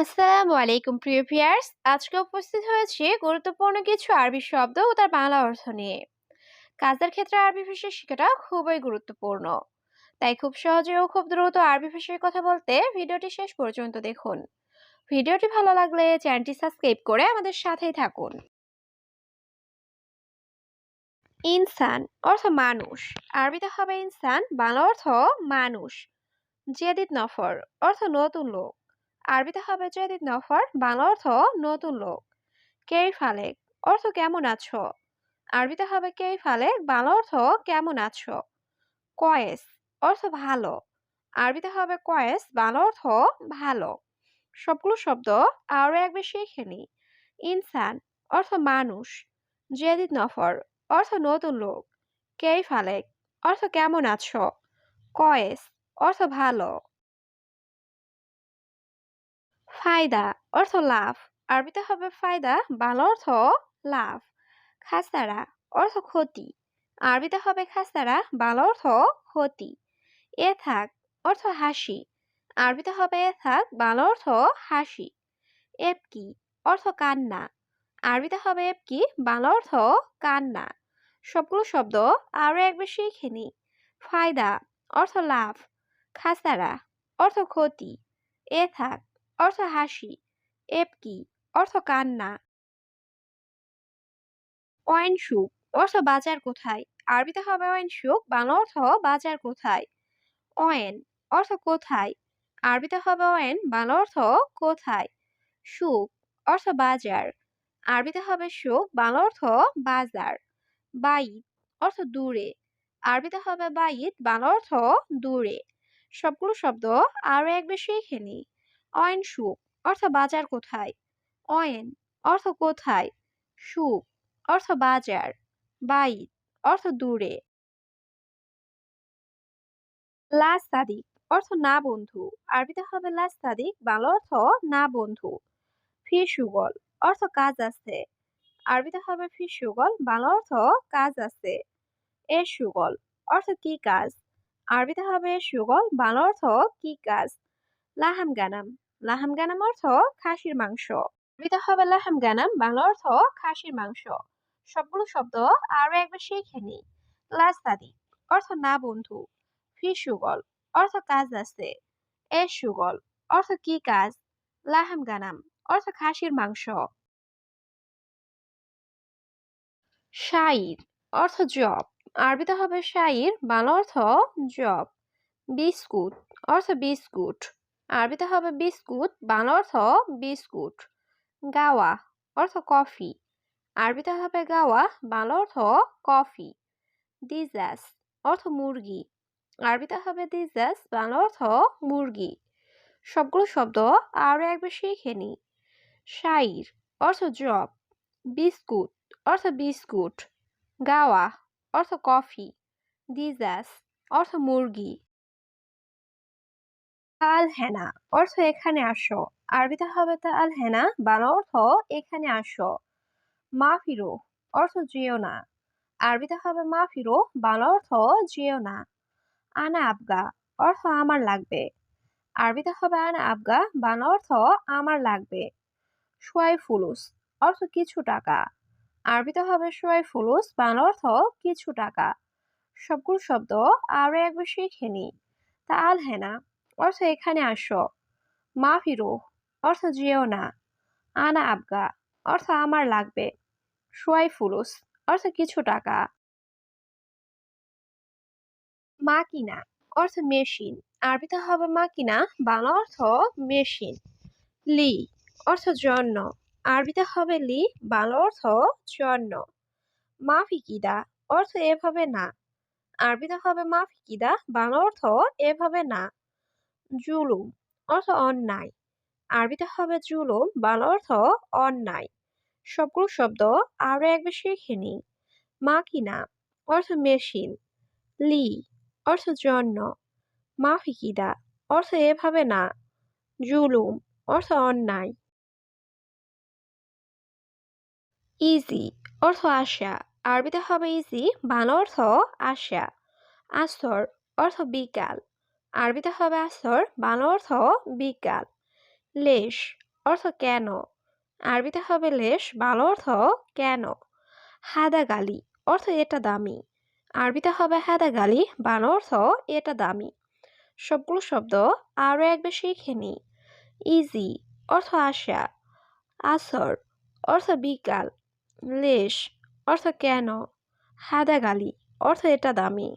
আসসালামু আলাইকুম, প্রিয় ভিউয়ার্স। আজকে উপস্থিত হয়েছি গুরুত্বপূর্ণ কিছু আরবি শব্দ ও তার বাংলা অর্থ নিয়ে। কাজের ক্ষেত্রে আরবি ভাষা শেখাটা খুবই গুরুত্বপূর্ণ। তাই খুব সহজে ও খুব দ্রুত আরবি ভাষায় কথা বলতে ভিডিওটি শেষ পর্যন্ত দেখুন। ভিডিওটি ভালো লাগলে চ্যানেলটি সাবস্ক্রাইব করে আমাদের সাথেই থাকুন। ইনসান অর্থ মানুষ। আরবিতে হবে ইনসান, বাংলা অর্থ মানুষ। জেদিদ নফর অর্থ নতুন লোক। আরবিতে হবে জেদিদ নফর, বাংলা অর্থ নতুন লোক। কেই ফালেক অর্থ কেমন আছো? আরবিতে হবে কেই ফালেক বাংলা অর্থ কেমন আছো? কয়েস, অর্থ ভালো। আরবিতে হবে কয়েস, বাংলা অর্থ ভালো। সবগুলো শব্দ আরও একবার শিখে নি। ইনসান, অর্থ মানুষ। জেদিদ নফর, অর্থ নতুন লোক। কেই ফালেক অর্থ কেমন আছো? কয়েস, অর্থ ভালো। ফায়দা অর্থ লাভ। আরবিতে হবে ফায়দা বাংলা অর্থ লাভ। খাসারা অর্থ ক্ষতি। আরবিতে হবে খাসারা বাংলা অর্থ ক্ষতি। এ থাক অর্থ হাসি। আরবিতে হবে এ থাক বাংলা অর্থ হাসি। এপকি অর্থ কান্না। আরবিতে হবে এপকি বাংলা অর্থ কান্না। সবগুলো শব্দ আরও একবার শিখে নি। ফায়দা অর্থ লাভ। খাসারা অর্থ ক্ষতি। এ থাক অর্থ হাসি, এপকি, অর্থ কান্না। অয়নসুক অর্থ বাজার কোথায়? আরবিতে হবে অয়নসুক বাংলা অর্থ বাজার কোথায়? অয়েন, অর্থ কোথায়? আরবিতে হবে অয়েন, বাংলা অর্থ কোথায়? সুক অর্থ বাজার। আরবিতে হবে সুক বাংলা অর্থ বাজার। বাইত, অর্থ দূরে। আরবিতে হবে বাইত, বাংলা অর্থ দূরে। সবগুলো শব্দ আরও এক বেশি শিখে নি অয়েন সুক অর্থ বাজার কোথায়? অয়েন, অর্থ কোথায়? সুক অর্থ বাজার। বাইত অর্থ দূরে। লাস অর্থ না বন্ধু। আরবিতে হবে লাস সাদিক বাংলা অর্থ না বন্ধু। ফি সুগল, অর্থ কাজ আছে। আরবিতে হবে ফি সুগল, বাংলা অর্থ কাজ আছে। এ সুগল, অর্থ কি কাজ? আরবিতে হবে সুগল, বাংলা অর্থ কি কাজ? লাহাম গানাম। লাহাম গানাম অর্থ খাসির মাংস। আরবিতে হবে লাহাম গানাম, বাংলা অর্থ খাসির মাংস। সবগুলো শব্দ আরও একবার শিখে নি লাস্তাদি অর্থ না বন্ধু। ফি সুগল, অর্থ কাজ আছে। এ সুগল, অর্থ কি কাজ? লাহাম গানাম, অর্থ খাসির মাংস। শাইর, অর্থ জব। আরবিতে হবে শাইর, বাংলা অর্থ জব। বিস্কুট, অর্থ বিস্কুট। আরবিতে হবে বিস্কুট, বাংলা অর্থ বিস্কুট। গাওয়া অর্থ কফি। আরবিতে হবে গাওয়া, বাংলা অর্থ কফি। দিজাস অর্থ মুরগি। আরবিতে হবে দিজাস, বাংলা অর্থ মুরগি। সবগুলো শব্দ আরও একবার শিখে নি শাইর অর্থ জব বিস্কুট অর্থ বিস্কুট। গাওয়া অর্থ কফি। দিজাস অর্থ মুরগি। আল হেনা, অর্থ এখানে আসো। আরবিতে হবে তা আল হেনা, বাংলা অর্থ এখানে আসো। মা ফিরো অর্থ যেও না। আরবিতে হবে মা ফিরো বাংলা অর্থ যেও না। আনা আবগা, অর্থ আমার লাগবে। আরবিতে হবে আনা আবগা, বাংলা অর্থ আমার লাগবে। সোয়াই ফুলুস অর্থ কিছু টাকা। আরবিতে হবে সোয়াই ফুলুস বাংলা অর্থ কিছু টাকা। সবগুলো শব্দ আরও একবার শিখে নি। তা আল হেনা অর্থ এখানে আসো। মা ফিরো অর্থ যেও না। আনা আবগা অর্থ আমার লাগবে। সোয়াই ফুলুস অর্থ কিছু টাকা। মা কিনা অর্থ মেশিন। আরবিতে হবে মা কিনা, বাংলা অর্থ মেশিন। লি অর্থ জন্য। আরবিতে হবে লি, বাংলা অর্থ জন্য। মাফিকিদা অর্থ এভাবে না। আরবিতে হবে মাফিকিদা বাংলা অর্থ এভাবে না। জুলুম, অর্থ অন্যায়। আরবিতে হবে জুলুম, বাংলা অর্থ অন্যায়। সবগুলো শব্দ আরও একবার শিখে নি মাকিনা, অর্থ মেশিন। লি, অর্থ জন্য। মাফিকিদা, অর্থ এভাবে না। জুলুম, অর্থ অন্যায়। ইজি, অর্থ আশা। আরবিতে হবে ইজি, বাংলা অর্থ আশা। আসর অর্থ বিকাল। আরবিতে হবে আসর, বাংলা অর্থ বিকাল। লেশ অর্থ কেন? আরবিতে হবে লেশ ভালো অর্থ কেন? হাদা গালি অর্থ এটা দামি। আরবিতে হবে হাদা গালি ভালো অর্থ এটা দামি। সবগুলো শব্দ আরও একবার শিখে নি। ইজি অর্থ আশা। আসর অর্থ বিকাল। লেশ অর্থ কেন? হাদা গালি অর্থ এটা দামি।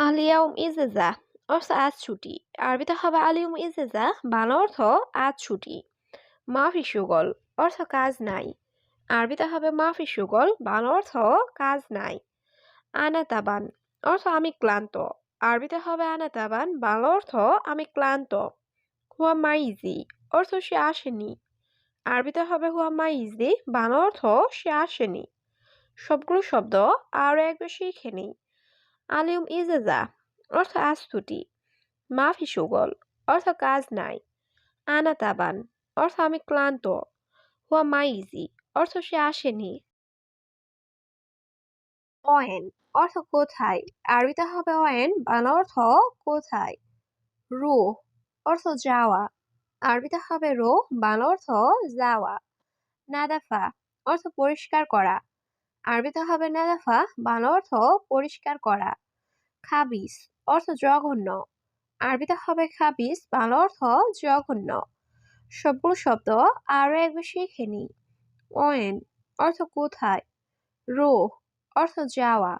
আলিয়াউম ইজেজা, অর্থ আজ ছুটি। আরবিতে হবে আলিউম ইজেজা, বাংলা অর্থ আজ ছুটি। মাফি সুগল, অর্থ কাজ নাই। আরবিতে হবে মাফি সুগল, বাংলা অর্থ কাজ নাই। আনা তাবান অর্থ আমি ক্লান্ত। আরবিতে হবে আনা তাবান বাংলা অর্থ আমি ক্লান্ত। হুয়া মাইজি, অর্থ সে আসেনি। আরবিতে হবে হুয়া মাইজি, বাংলা অর্থ সে আসেনি। সবগুলো শব্দ আরও একবার শিখে নিই আলিউম ইজেজা, অর্থ আস্তুতি মাফি সুগল, অর্থ কাজ নাই। আনা তাবান, অর্থ আমি ক্লান্ত। হুয়া মাইজি, অর্থ সে আসেনি। অয়েন, অর্থ কোথায়? আরবিতে হবে অয়েন, বাংলা অর্থ কোথায়? রো অর্থ যাওয়া। আরবিতে হবে রো বাংলা অর্থ যাওয়া। নাদাফা, অর্থ পরিষ্কার করা। আরবিতে হবে নাদাফা বাংলা অর্থ পরিষ্কার করা। খাবিস অর্থ জঘন্য। আরবিতে হবে খাবিস বাংলা অর্থ জঘন্য। সবগুলো শব্দ আরও একবার শিখে নিই। ওয়েন, অর্থ কোথায়? রো অর্থ যাওয়া।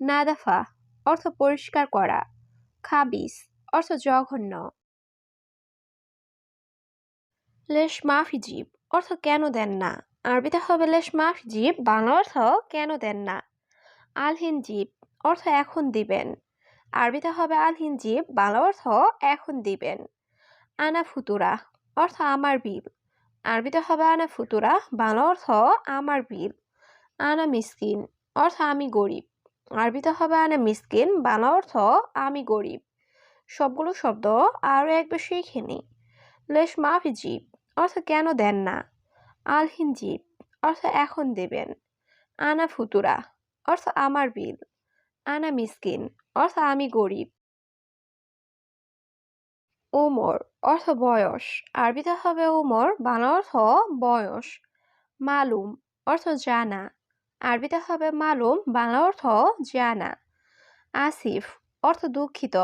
নাদাফা অর্থ পরিষ্কার করা। খাবিস অর্থ জঘন্য। লেশ মাফি জীব অর্থ কেন দেন না? আরবিতে হবে লেশ মাফি জীব, বাংলা অর্থ কেন দেন না? আলহীন জীব, অর্থ এখন দিবেন। আরবিতে হবে আলহীন জীব, বাংলা অর্থ এখন দিবেন। আনা ফুতুরা, অর্থ আমার বিল। আরবিতে হবে আনা ফুতুরা, বাংলা অর্থ আমার বিল। আনা মিসকিন, অর্থ আমি গরিব। আরবিতে হবে আনা মিসকিন, বাংলা অর্থ আমি গরিব। সবগুলো শব্দ আরও একবার শিখে নি লেশ মাফি জীব, অর্থ কেন দেন না? আলহিন জীব অর্থ এখন দেবেন। আনা ফুতুরা, অর্থ আমার বিল। আনা মিসকিন, অর্থ আমি গরিব। ওমর, অর্থ বয়স। আরবিতে হবে ওমর, বাংলা অর্থ বয়স। মালুম, অর্থ জানা। আরবিতে হবে মালুম, বাংলা অর্থ জানা। আসিফ, অর্থ দুঃখিত।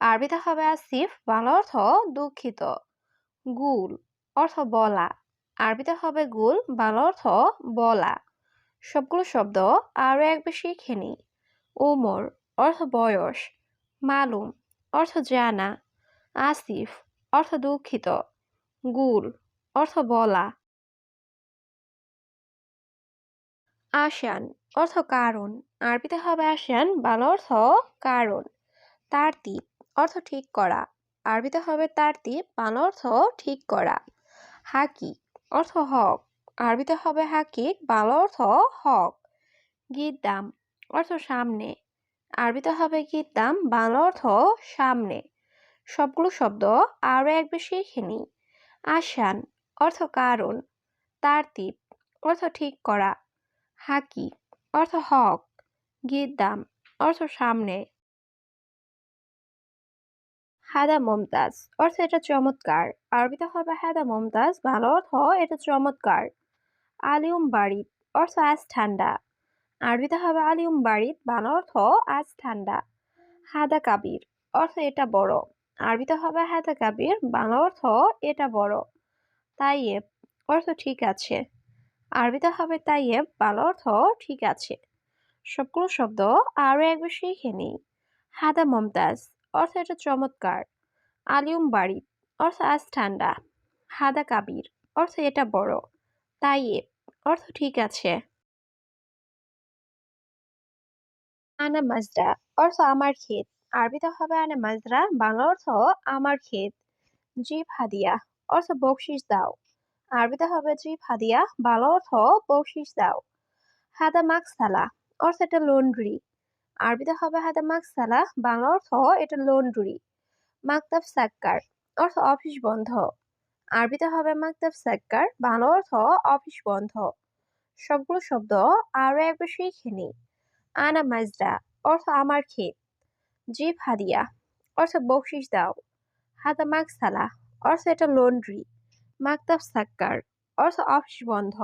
আরবিতে হবে আসিফ, বাংলা অর্থ দুঃখিত। গুল, অর্থ বলা। আরবিতে হবে গুল, বাংলা অর্থ বলা। সবগুলো শব্দ আরও একবার শিখে নিই ওমর অর্থ বয়স। মালুম, অর্থ জানা। আসিফ, অর্থ দুঃখিত। গুল, অর্থ বলা। আসান অর্থ কারণ। আরবিতে হবে আসান বাংলা অর্থ কারণ। তারতিব, অর্থ ঠিক করা। আরবিতে হবে তারতিব, বাংলা অর্থ ঠিক করা। হাকি অর্থ হক। আরবিতে হবে হাকিক, বাংলা অর্থ হক। গিদ্দাম অর্থ সামনে। আরবিতে হবে গিদ্দাম বাংলা অর্থ সামনে। সবগুলো শব্দ আরও একবার শিখে নিই। আসান, অর্থ কারণ। তারতিব অর্থ ঠিক করা। হাকি অর্থ হক। গিদ্দাম অর্থ সামনে। হাদা মমতাজ। অর্থ এটা চমৎকার। আরবিতে হবে হাদা মমতাজ, ভালো অর্থ এটা চমৎকার। আলিউম বাড়িত অর্থ আজ ঠান্ডা। আরবিতে হবে আলিউম বাড়িত ভালো অর্থ আজ ঠান্ডা। হাদা কাবির, অর্থ এটা বড়। আরবিতে হবে হাদা কাবির বাংলা অর্থ এটা বড়। তাইয়েব, অর্থ ঠিক আছে। আরবিতে হবে তাইয়েব বাংলা অর্থ ঠিক আছে। সবগুলো শব্দ আরও একবার শিখে নিই। হাদা মমতাজ অর্থ এটা চমৎকার। আলিউম বাড়ি অর্থ আজ ঠান্ডা। হাদা কাবির অর্থ এটা বড়। তাইয়েব অর্থ ঠিক আছে। আনা মাজদা অর্থ আমার ক্ষেত। আরবিতে হবে আনা মাজরা, বাংলা অর্থ আমার ক্ষেত। জিপ হাদিয়া অর্থ বকশিস দাও। আরবিতে হবে জিপ হাদিয়া, বাংলা অর্থ বকশিস দাও। হাদা মাকসালা অর্থ এটা লন্ড্রি। আরবিতে হবে হাদা মাকসালা বাংলা অর্থ এটা লন্ড্রি। মাকতাব সাক্কার, অর্থ অফিস বন্ধ। আরবিতে হবে মাকতাব সাক্কার, বাংলা অর্থ অফিস বন্ধ। সবগুলো শব্দ আরও একবার শিখে নিই আনা মাজদা অর্থ আমার ক্ষেত। জিপ হাদিয়া, অর্থ বকশিস দাও। হাদা মাকসালা অর্থ এটা লন্ড্রি। মাকতাব সাক্কার, অর্থ অফিস বন্ধ।